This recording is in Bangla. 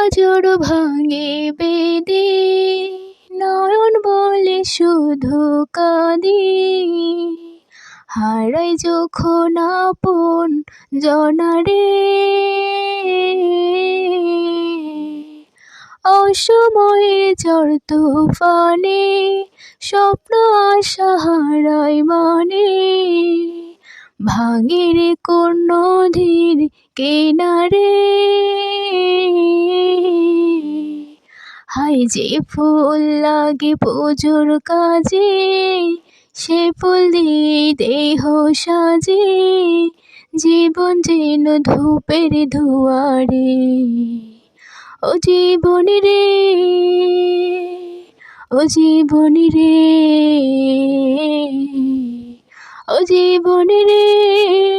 মনের পাজর ভাঙে বেদে। নয়ন বলে শুধু কাঁদি। হারাই যখন আপন জনারে। অসময়ে ঝড় তুফানে, স্বপ্ন আশা হারাই মানে। ভাঙে রে কোন নদীর কিনারে। হাই যে ফুল লাগে পুজোর কাজে, সে ফুল দিয়ে দেহ সাজে, জীবন যেন ধূপের ধুয়ারে। ও জীবনী রে, ও জীবনী রে, ও জীবনী রে।